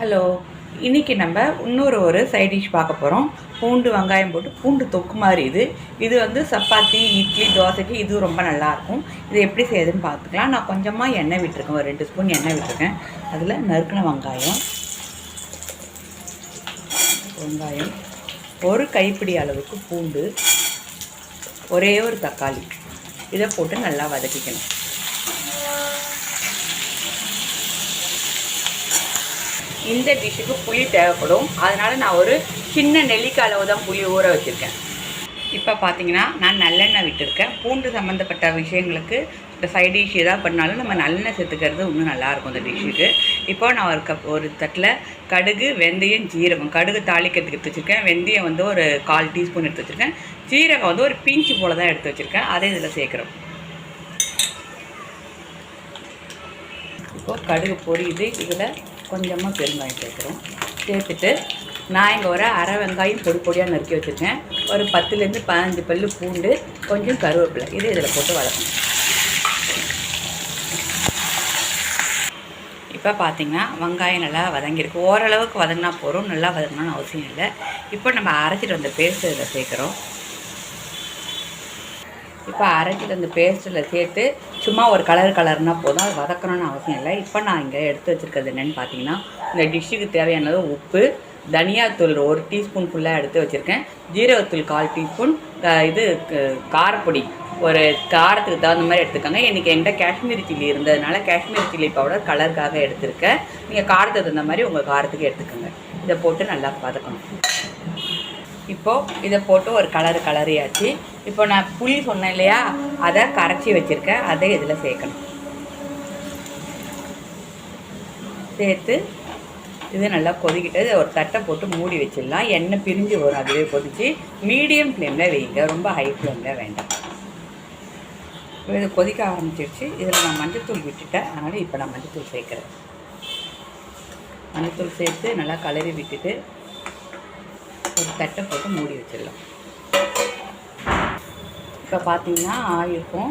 Hello இன்றைக்கி நம்ம இன்னொரு ஒரு சைட் டிஷ் பார்க்க போகிறோம் பூண்டு வெங்காயம் போட்டு பூண்டு தொக்கு மாதிரி இது. இது வந்து சப்பாத்தி இட்லி தோசைக்கு இது ரொம்ப நல்லாயிருக்கும். இது எப்படி செய்யுதுன்னு பார்த்துக்கலாம். நான் கொஞ்சமாக எண்ணெய் விட்டுருக்கேன். ஒரு ரெண்டு ஸ்பூன் எண்ணெய் விட்டுருக்கேன். அதில் நறுக்கின வெங்காயம். வெங்காயம். ஒரு கைப்பிடி அளவுக்கு பூண்டு. ஒரே ஒரு தக்காளி. இதை போட்டு நல்லா வதக்கிக்கணும். இந்த டிஷ்ஷுக்கு புளி தேவைப்படும். அதனால் நான் ஒரு சின்ன நெல்லிக்காய் அளவு தான் புளி ஊற வச்சுருக்கேன். இப்போ பார்த்தீங்கன்னா நான் நல்லெண்ணெய் விட்டுருக்கேன். பூண்டு சம்மந்தப்பட்ட விஷயங்களுக்கு இந்த சைட் டிஷ் எதாவது பண்ணாலும் நம்ம நல்லெண்ணெய் சேர்த்துக்கிறது இன்னும் நல்லாயிருக்கும் இந்த டிஷ்ஷுக்கு இப்போ நான் ஒரு கப் ஒரு தட்டில் கடுகு வெந்தயம் ஜீரகம் கடுகு தாளிக்கிறதுக்கு எடுத்து வச்சுருக்கேன். வெந்தயம் வந்து ஒரு கால் டீஸ்பூன் எடுத்து வச்சுருக்கேன். ஜீரகம் வந்து ஒரு பீஞ்சு போல் தான் எடுத்து வச்சுருக்கேன். அதை இதில் சேர்க்குறோம். இப்போது கடுகு பொரியுது. இதில் கொஞ்சமாக பெருங்காயம் சேர்க்குறோம். சேர்த்துட்டு நான் இங்கே ஒரு அரை வெங்காயம் பொடி பொடியாக நறுக்கி வச்சுருக்கேன். ஒரு பத்துலேருந்து பதினஞ்சு பல் பூண்டு கொஞ்சம் கருவேப்பிலை. இது இதில் போட்டு வளர்க்கணும் இப்போ பார்த்தீங்கன்னா வெங்காயம் நல்லா வதங்கியிருக்கு. ஓரளவுக்கு வதங்கினா போகிறோம் நல்லா வதங்கணும்னு அவசியம் இல்லை. இப்போ நம்ம அரைச்சிட்டு வந்த பேஸ்ட்டு இதில் சேர்க்குறோம். இப்போ அரைச்சிட்டு அந்த பேஸ்ட்டில் சேர்த்து சும்மா ஒரு கலர் கலர்னால் போதும். அது வதக்கணும்னு அவசியம் இல்லை. இப்போ நான் இங்கே எடுத்து வச்சுருக்கிறது என்னென்னு பார்த்தீங்கன்னா இந்த டிஷ்ஷுக்கு தேவையானது உப்பு தனியாத்தூள் ஒரு டீஸ்பூன் ஃபுல்லாக எடுத்து வச்சுருக்கேன். ஜீரகத்தூள் கால் டீஸ்பூன் இது காரப்பொடி. ஒரு காரத்துக்கு தகுந்த மாதிரி எடுத்துக்கோங்க. இன்றைக்கி என்கிட்ட காஷ்மீரி சில்லி இருந்ததுனால காஷ்மீரி சில்லி பவுடர் கலருக்காக எடுத்திருக்கேன். நீங்கள் காரத்துக்கு தகுந்த மாதிரி உங்கள் காரத்துக்கு எடுத்துக்கோங்க. இதை போட்டு நல்லா வதக்கணும். இப்போது இதை போட்டு ஒரு கலர் கலரியாச்சு இப்போ நான் புளி சொன்னேன் இல்லையா அதை கரைச்சி வச்சுருக்கேன். அதை இதில் சேர்க்கணும். சேர்த்து இது நல்லா கொதிக்கிட்டு ஒரு தட்டை போட்டு மூடி வச்சிடலாம். எண்ணெய் பிரிஞ்சு வரும் அதுவே கொதிச்சு. மீடியம் ஃப்ளேமில் வைங்க. ரொம்ப ஹை ஃப்ளேமில் வேண்டாம். இது கொதிக்க ஆரம்பிச்சிருச்சு. இதில் நான் மஞ்சத்தூள் விட்டுட்டேன். அதனால் இப்போ நான் மஞ்சத்தூள் சேர்க்குறேன். மஞ்சத்தூள் சேர்த்து நல்லா கலரி விட்டுட்டு ஒரு தட்டை போட்டு மூடி வச்சிடலாம். இப்போ பார்த்தீங்கன்னா ஆயிருக்கும்.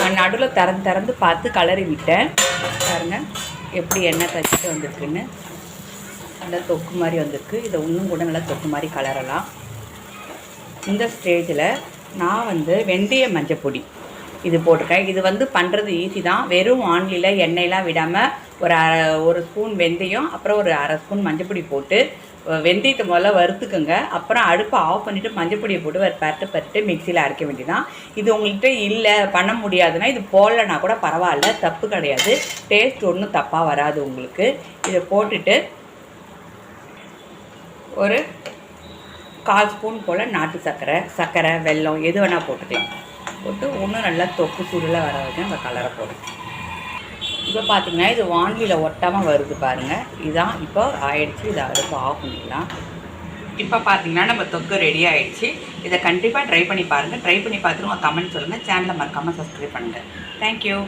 நான் நடுவில் திறந்து திறந்து பார்த்து கலரி விட்டேன். பாருங்கள் எப்படி எண்ணெய் தச்சுட்டு வந்திருக்குன்னு. நல்லா தொக்கு மாதிரி வந்திருக்கு. இதை இன்னும் கூட நல்லா தொக்கு மாதிரி கலரலாம். இந்த ஸ்டேஜில் நான் வந்து வெந்தய மஞ்சள் பொடி இது போட்டிருக்கேன். இது வந்து பண்ணுறது ஈஸி தான். வெறும் வானிலையில் எண்ணெயெலாம் விடாமல் ஒரு அரை ஒரு ஸ்பூன் வெந்தயம் அப்புறம் ஒரு அரை ஸ்பூன் மஞ்சப்பொடி போட்டு வெந்தயத்தை முதல்ல வறுத்துக்கோங்க. அப்புறம் அடுப்பை ஆஃப் பண்ணிவிட்டு மஞ்சப்பொடியை போட்டு ஒரு பரட்டு பரட்டு மிக்சியில் அரைக்க வேண்டியதான் இது உங்கள்கிட்ட இல்லை பண்ண முடியாதுன்னா இது போடலைன்னா கூட பரவாயில்ல தப்பு கிடையாது. டேஸ்ட் ஒன்றும் தப்பாக வராது உங்களுக்கு. இதை போட்டுட்டு ஒரு கால் ஸ்பூன் போல் நாட்டு சர்க்கரை சர்க்கரை வெல்லம் எது வேணால் போட்டுக்கலாம். போட்டு ஒன்றும் நல்லா தொக்கு சூடில் வர வரைக்கும் அந்த கலரை போடும் இப்போ பார்த்தீங்கன்னா இது வான்லியில் ஒட்டாமல் வருது பாருங்கள் இதுதான் இப்போ ஆயிடுச்சு இதை அடுப்பு ஆஃப் பண்ணிக்கலாம் இப்போ பார்த்தீங்கன்னா நம்ம தொக்கு ரெடி ஆகிடுச்சு இதை கண்டிப்பாக ட்ரை பண்ணி பாருங்கள் ட்ரை பண்ணி பார்த்துட்டு உங்கள் கமெண்ட் சொல்லுங்கள் சேனலை மறக்காமல் சப்ஸ்கிரைப் பண்ணுங்கள் தேங்க்யூ